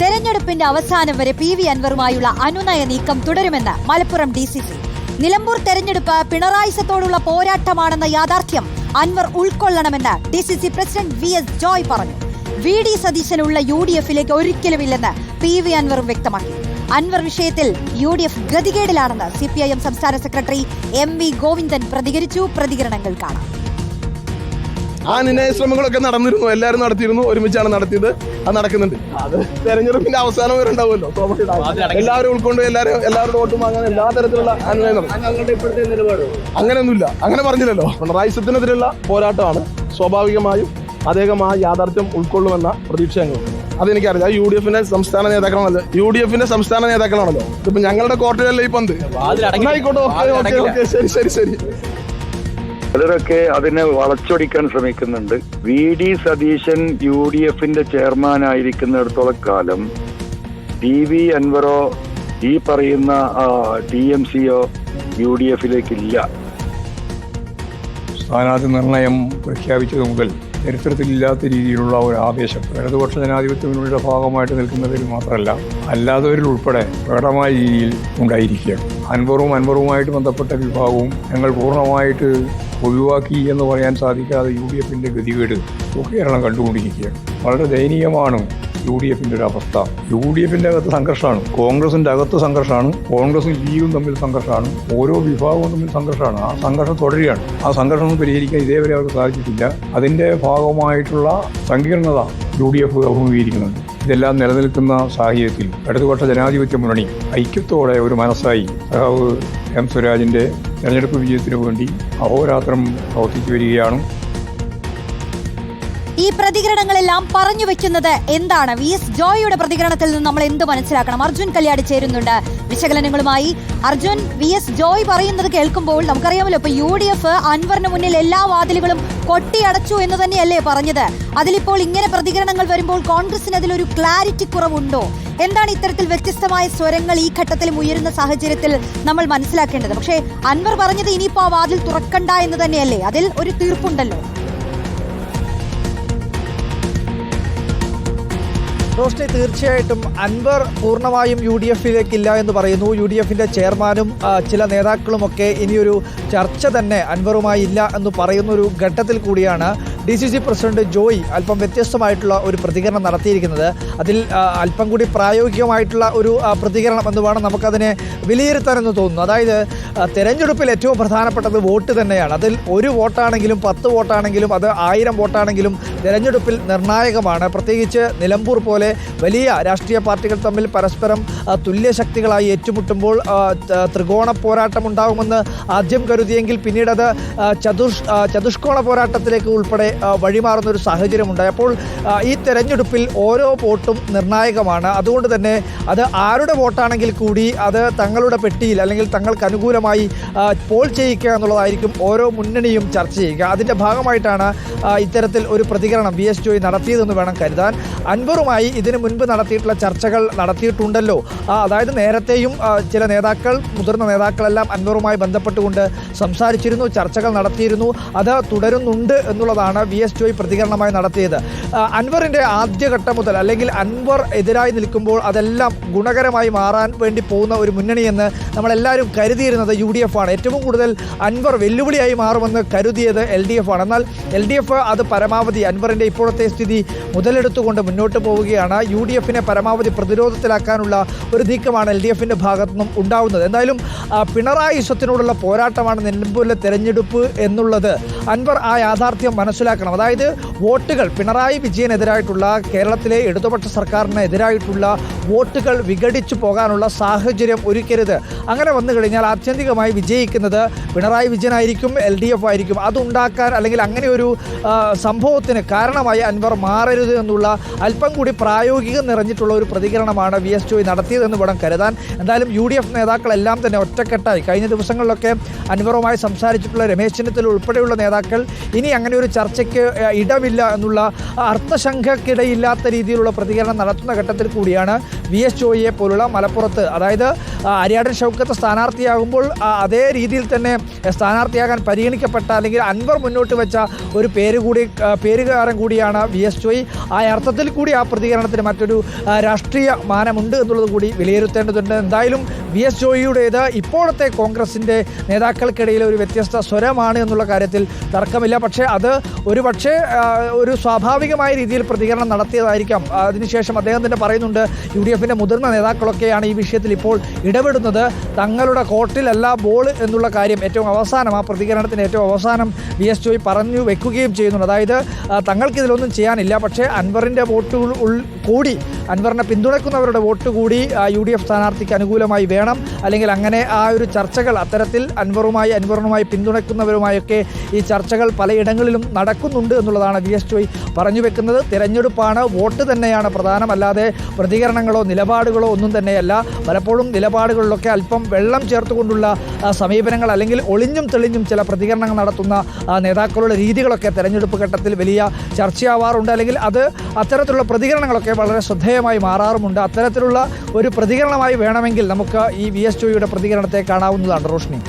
തെരഞ്ഞെടുപ്പിന്റെ അവസാനം വരെ പി വി അൻവറുമായുള്ള അനുനയ നീക്കം തുടരുമെന്ന് Malappuram D C C. Nilambur തെരഞ്ഞെടുപ്പ് പിണറായിസത്തോടുള്ള പോരാട്ടമാണെന്ന യാഥാർത്ഥ്യം Anvar ഉൾക്കൊള്ളണമെന്ന് D C C president V S Joy പറഞ്ഞു. വി ഡി സതീശനുള്ള യു ഡി എഫിലേക്ക് ഒരിക്കലുമില്ലെന്ന് പി വി അൻവറും വ്യക്തമാക്കി. അൻവർ വിഷയത്തിൽ യു ഡി എഫ് ഗതികേടിലാണെന്ന് സി പി ഐ എം സംസ്ഥാന സെക്രട്ടറി എം വി ഗോവിന്ദൻ പ്രതികരിച്ചു. പ്രതികരണങ്ങൾ കാണാം. ആ നിന്നയ ശ്രമങ്ങളൊക്കെ നടന്നിരുന്നു. എല്ലാവരും നടത്തിയിരുന്നു. ഒരുമിച്ചാണ് നടത്തിയത്. അത് നടക്കുന്നുണ്ട്. അത്. തെരഞ്ഞെടുപ്പിന്റെ അവസാനം വരെ ഉണ്ടാവുമല്ലോ. എല്ലാവരും ഉൾക്കൊണ്ട് എല്ലാവരും എല്ലാവരുടെ വോട്ടും വാങ്ങാൻ എല്ലാ തരത്തിലുള്ള അനുനയം. അങ്ങനെയൊന്നുമില്ല. അങ്ങനെ പറഞ്ഞില്ലല്ലോ. പിണറായി സത്തിനെതിരെയുള്ള പോരാട്ടമാണ് സ്വാഭാവികമായും അദ്ദേഹം ആ യാഥാർത്ഥ്യം ഉൾക്കൊള്ളുമെന്ന പ്രതീക്ഷ ഞങ്ങൾ അതെനിക്കറിയാം. യു ഡി എഫിന്റെ സംസ്ഥാന നേതാക്കളാണല്ലോ. യു ഡി എഫിന്റെ സംസ്ഥാന നേതാക്കളാണല്ലോ. ഇപ്പൊ ഞങ്ങളുടെ കോർട്ടിലല്ലേ ഈ പന്ത്? ആയിക്കോട്ടെ ഓക്കെ ഓക്കെ ഓക്കെ. ശരി ശരി ശരി. ചിലരൊക്കെ അതിനെ വളച്ചൊടിക്കാൻ ശ്രമിക്കുന്നുണ്ട്. V. D. Satheesan U. D. എഫിന്റെ ചെയർമാൻ ആയിരിക്കുന്നിടത്തോളം കാലം ടി വി. അൻവറോ ഈ പറയുന്ന ടി. എം. സിയോ യു. ഡി. എഫിലേക്കില്ല. സ്ഥാനാർത്ഥി നിർണയം പ്രഖ്യാപിച്ചത് മുതൽ ചരിത്രത്തിലില്ലാത്ത രീതിയിലുള്ള ഒരു ആവേശം ഇടതുപക്ഷ ജനാധിപത്യ മുന്നണിയുടെ ഭാഗമായിട്ട് നിൽക്കുന്നതിൽ മാത്രമല്ല അല്ലാത്തവരിൽ ഉൾപ്പെടെ പ്രകടമായ രീതിയിൽ ഉണ്ടായിരിക്കുകയാണ്. അൻവറും അൻവറുമായിട്ട് ബന്ധപ്പെട്ട വിഭാഗവും ഞങ്ങൾ പൂർണമായിട്ട് ഒഴിവാക്കി എന്ന് പറയാൻ സാധിക്കാതെ യു ഡി എഫിന്റെ ഗതികേട് കേരളം കണ്ടുകൊണ്ടിരിക്കുകയാണ് വളരെ ദയനീയമാണ് യു ഡി എഫിന്റെ ഒരു അവസ്ഥ. യു ഡി എഫിന്റെ അകത്ത് സംഘർഷമാണ്. കോൺഗ്രസിന്റെ അകത്ത് സംഘർഷമാണ്. കോൺഗ്രസും ലീഗും തമ്മിൽ സംഘർഷമാണ്. ഓരോ വിഭാഗവും തമ്മിൽ സംഘർഷമാണ്. ആ സംഘർഷം തുടരുകയാണ്. ആ സംഘർഷം പരിഹരിക്കാൻ ഇതേവരെ അവർക്ക് സാധിച്ചിട്ടില്ല. അതിന്റെ ഭാഗമായിട്ടുള്ള സങ്കീർണത യു ഡി എഫ് അഭിമുഖീകരിക്കുന്നുണ്ട്. ഇതെല്ലാം നിലനിൽക്കുന്ന സാഹചര്യത്തിൽ ഇടതുപക്ഷ ജനാധിപത്യ മുന്നണി ഐക്യത്തോടെ ഒരു മനസ്സായി സഹാവ് എം സ്വരാജിന്റെ തെരഞ്ഞെടുപ്പ് വിജയത്തിനു വേണ്ടി അഹോരാത്രം പ്രവർത്തിച്ചു വരികയാണ്. ഈ പ്രതികരണങ്ങളെല്ലാം പറഞ്ഞു വെക്കുന്നത് എന്താണ്? വി എസ് ജോയിയുടെ പ്രതികരണത്തിൽ നിന്ന് നമ്മൾ എന്ത് മനസ്സിലാക്കണം? അർജുൻ കല്യാടി ചേരുന്നുണ്ട്. വിശകലനങ്ങളുമായി അർജുൻ വി എസ് ജോയ് പറയുന്നത് കേൾക്കുമ്പോൾ നമുക്കറിയാമല്ലോ ഇപ്പൊ യു ഡി എഫ് അൻവറിന് മുന്നിൽ എല്ലാ വാതിലുകളും കൊട്ടിയടച്ചു എന്ന് തന്നെയല്ലേ പറഞ്ഞത്. അതിലിപ്പോൾ ഇങ്ങനെ പ്രതികരണങ്ങൾ വരുമ്പോൾ കോൺഗ്രസിന് അതിലൊരു ക്ലാരിറ്റി കുറവുണ്ടോ എന്താണ് ഇത്തരത്തിൽ വ്യത്യസ്തമായ സ്വരങ്ങൾ ഈ ഘട്ടത്തിലും ഉയരുന്ന സാഹചര്യത്തിൽ നമ്മൾ മനസ്സിലാക്കേണ്ടത്? പക്ഷേ അൻവർ പറഞ്ഞത് ഇനിയിപ്പോ ആ വാതിൽ തുറക്കണ്ട എന്ന് തന്നെയല്ലേ? അതിൽ ഒരു തീർപ്പുണ്ടല്ലോ. റോഷ്നി തീർച്ചയായിട്ടും അൻവർ പൂർണമായും യു ഡി എഫിലേക്കില്ല എന്ന് പറയുന്നു. യു ഡി എഫിന്റെ ചെയർമാനും ചില നേതാക്കളുമൊക്കെ ഇനിയൊരു ചർച്ച തന്നെ അൻവറുമായി ഇല്ല എന്ന് പറയുന്നൊരു ഘട്ടത്തിൽ കൂടിയാണ് D C C president Joy അല്പം വ്യത്യസ്തമായിട്ടുള്ള ഒരു പ്രതികരണം നടത്തിയിരിക്കുന്നത്. അതിൽ അല്പം കൂടി പ്രായോഗികമായിട്ടുള്ള ഒരു പ്രതികരണം എന്ന് വേണം നമുക്കതിനെ വിലയിരുത്താനെന്ന് തോന്നുന്നു. അതായത് തെരഞ്ഞെടുപ്പിൽ ഏറ്റവും പ്രധാനപ്പെട്ടത് വോട്ട് തന്നെയാണ്. അതിൽ ഒരു വോട്ടാണെങ്കിലും പത്ത് വോട്ടാണെങ്കിലും അത് ആയിരം വോട്ടാണെങ്കിലും തെരഞ്ഞെടുപ്പിൽ നിർണായകമാണ്. പ്രത്യേകിച്ച് നിലമ്പൂർ പോലെ വലിയ രാഷ്ട്രീയ പാർട്ടികൾ തമ്മിൽ പരസ്പരം തുല്യ ശക്തികളായി ഏറ്റുമുട്ടുമ്പോൾ ത്രികോണ പോരാട്ടം ഉണ്ടാകുമെന്ന് ആദ്യം കരുതിയെങ്കിൽ പിന്നീട് അത് ചതുഷ് ചതുഷ്കോണ പോരാട്ടത്തിലേക്ക് ഉൾപ്പെടെ വഴിമാറുന്ന ഒരു സാഹചര്യമുണ്ട്. അപ്പോൾ ഈ തെരഞ്ഞെടുപ്പിൽ ഓരോ വോട്ടും നിർണായകമാണ്. അതുകൊണ്ട് തന്നെ അത് ആരുടെ വോട്ടാണെങ്കിൽ കൂടി അത് തങ്ങളുടെ പെട്ടിയിൽ അല്ലെങ്കിൽ തങ്ങൾക്ക് അനുകൂലമായി പോൾ ചെയ്യിക്കുക എന്നുള്ളതായിരിക്കും ഓരോ മുന്നണിയും ചർച്ച ചെയ്യുക. അതിന്റെ ഭാഗമായിട്ടാണ് ഇത്തരത്തിൽ ഒരു പ്രതികരണം വി എസ് ജോയി നടത്തിയതെന്ന് വേണം കരുതാൻ. അൻവറുമായി ഇതിനു മുൻപ് നടത്തിയിട്ടുള്ള ചർച്ചകൾ നടത്തിയിട്ടുണ്ടല്ലോ. അതായത് നേരത്തെയും ചില നേതാക്കൾ മുതിർന്ന നേതാക്കളെല്ലാം അൻവറുമായി ബന്ധപ്പെട്ടുകൊണ്ട് സംസാരിച്ചിരുന്നു ചർച്ചകൾ നടത്തിയിരുന്നു. അത് തുടരുന്നുണ്ട് എന്നുള്ളതാണ് വി എസ് ജോയ് പ്രതികരണമായി നടത്തിയത്. അൻവറിന്റെ ആദ്യഘട്ടം മുതൽ അല്ലെങ്കിൽ അൻവർ എതിരായി നിൽക്കുമ്പോൾ അതെല്ലാം ഗുണകരമായി മാറാൻ വേണ്ടി പോകുന്ന ഒരു മുന്നണിയെന്ന് നമ്മളെല്ലാവരും കരുതിയിരുന്നത് യു ഡി എഫ് ആണ്. ഏറ്റവും കൂടുതൽ അൻവർ വെല്ലുവിളിയായി മാറുമെന്ന് കരുതിയത് എൽ ഡി എഫ് ആണ്. എന്നാൽ എൽ ഡി എഫ് അത് പരമാവധി അൻവറിന്റെ ഇപ്പോഴത്തെ സ്ഥിതി മുതലെടുത്തുകൊണ്ട് മുന്നോട്ട് പോവുകയാണ്. യു ഡി എഫിനെ പരമാവധി പ്രതിരോധത്തിലാക്കാനുള്ള ഒരു നീക്കമാണ് എൽ ഡി എഫിന്റെ ഭാഗത്തു നിന്നും ഉണ്ടാവുന്നത്. എന്തായാലും പിണറായി സ്വത്തിനോടുള്ള പോരാട്ടമാണ് നിലമ്പൂരിലെ തെരഞ്ഞെടുപ്പ് എന്നുള്ളത്. അൻവർ ആ യാഥാർത്ഥ്യം മനസ്സിലാക്കണം അതായത് വോട്ടുകൾ പിണറായി വിജയനെതിരായിട്ടുള്ള കേരളത്തിലെ ഇടതുപക്ഷ സർക്കാരിനെതിരായിട്ടുള്ള വോട്ടുകൾ വിഘടിച്ചു പോകാനുള്ള സാഹചര്യം ഒരുക്കരുത്. അങ്ങനെ വന്നു കഴിഞ്ഞാൽ ആത്യന്തികമായി വിജയിക്കുന്നത് പിണറായി വിജയനായിരിക്കും എൽ ഡി എഫ് ആയിരിക്കും. അതുണ്ടാക്കാൻ അല്ലെങ്കിൽ അങ്ങനെ ഒരു സംഭവത്തിന് കാരണമായി അൻവർ മാറരുത് എന്നുള്ള അല്പം കൂടി പ്രായോഗികം നിറഞ്ഞിട്ടുള്ള ഒരു പ്രതികരണമാണ് വി എസ് ജോയി നടത്തിയതെന്ന് വേണം കരുതാൻ. എന്തായാലും യു ഡി എഫ് നേതാക്കളെല്ലാം തന്നെ ഒറ്റക്കെട്ടായി. കഴിഞ്ഞ ദിവസങ്ങളിലൊക്കെ അൻവറുമായി സംസാരിച്ചിട്ടുള്ള രമേശ് ചെന്നിത്തല ഉൾപ്പെടെയുള്ള നേതാക്കൾ ഇനി അങ്ങനെ ഒരു ചർച്ചയ്ക്ക് ഇടവില്ല എന്നുള്ള അർത്ഥശങ്കക്കിടയില്ലാത്ത രീതിയിലുള്ള പ്രതികരണം നടത്തുന്ന ഘട്ടത്തിൽ കൂടിയാണ് വി എസ് ജോയിയെ പോലുള്ള മലപ്പുറത്ത്. അതായത് അരിയാടൻ ഷൗക്കത്ത് സ്ഥാനാർത്ഥിയാകുമ്പോൾ അതേ രീതിയിൽ തന്നെ സ്ഥാനാർത്ഥിയാകാൻ പരിഗണിക്കപ്പെട്ട അല്ലെങ്കിൽ അൻവർ മുന്നോട്ട് വെച്ച ഒരു പേര് കൂടി പേരുകാരൻ കൂടിയാണ് വി എസ് ജോയി. ആ അർത്ഥത്തിൽ കൂടി ആ പ്രതികരണത്തിന് മറ്റൊരു രാഷ്ട്രീയ മാനമുണ്ട് എന്നുള്ളത് കൂടി വിലയിരുത്തേണ്ടതുണ്ട്. എന്തായാലും വി എസ് ജോയിയുടേത് ഇപ്പോഴത്തെ കോൺഗ്രസിന്റെ നേതാക്കൾക്കിടയിൽ ഒരു വ്യത്യസ്ത സ്വരമാണ് എന്നുള്ള കാര്യത്തിൽ തർക്കമില്ല. പക്ഷേ അത് ഒരു പക്ഷേ ഒരു സ്വാഭാവികമായ രീതിയിൽ പ്രതികരണം നടത്തിയതായിരിക്കാം. അതിനുശേഷം അദ്ദേഹം തന്നെ പറയുന്നുണ്ട് യു ഡി എഫിന്റെ മുതിർന്ന നേതാക്കളൊക്കെയാണ് ഈ വിഷയത്തിൽ ഇപ്പോൾ ഇടപെടുന്നത്. തങ്ങളുടെ കോർട്ടിലല്ല ബോൾ എന്നുള്ള കാര്യം ഏറ്റവും അവസാനം ആ പ്രതികരണത്തിന് ഏറ്റവും അവസാനം വി എസ് ജോയി പറഞ്ഞു വെക്കുകയും ചെയ്യുന്നുണ്ട്. അതായത് തങ്ങൾക്കിതിലൊന്നും ചെയ്യാനില്ല. പക്ഷേ അൻവറിന്റെ വോട്ടുകൾ കൂടി അൻവറിനെ പിന്തുണയ്ക്കുന്നവരുടെ വോട്ട് കൂടി യു ഡി എഫ് സ്ഥാനാർത്ഥിക്ക് അനുകൂലമായി വേണം. അല്ലെങ്കിൽ അങ്ങനെ ആ ഒരു ചർച്ചകൾ അത്തരത്തിൽ അൻവറുമായി അൻവറിനുമായി പിന്തുണയ്ക്കുന്നവരുമായൊക്കെ ഈ ചർച്ചകൾ പലയിടങ്ങളിലും നടക്കുന്നുണ്ട് എന്നുള്ളതാണ് വി എസ് ജോയ് പറഞ്ഞു വെക്കുന്നത്. തിരഞ്ഞെടുപ്പാണ് വോട്ട് തന്നെയാണ് പ്രധാനമല്ലാതെ പ്രതികരണങ്ങളോ നിലപാടുകളോ ഒന്നും തന്നെയല്ല. പലപ്പോഴും നിലപാടുകളിലൊക്കെ അല്പം വെള്ളം ചേർത്തുകൊണ്ടുള്ള സമീപനങ്ങൾ അല്ലെങ്കിൽ ഒളിഞ്ഞും തെളിഞ്ഞും ചില പ്രതികരണങ്ങൾ നടത്തുന്ന നേതാക്കളുടെ രീതികളൊക്കെ തെരഞ്ഞെടുപ്പ് ഘട്ടത്തിൽ വലിയ ചർച്ചയാവാറുണ്ട്. അല്ലെങ്കിൽ അത് അത്തരത്തിലുള്ള പ്രതികരണങ്ങളൊക്കെ വളരെ ശ്രദ്ധേയമായി മാറാറുമുണ്ട്. അത്തരത്തിലുള്ള ഒരു പ്രതികരണമായി വേണമെങ്കിൽ നമുക്ക് ഈ വി എസ് ജോയിയുടെ പ്രതികരണത്തെ കാണാവുന്നതാണ് റോഷ്നി.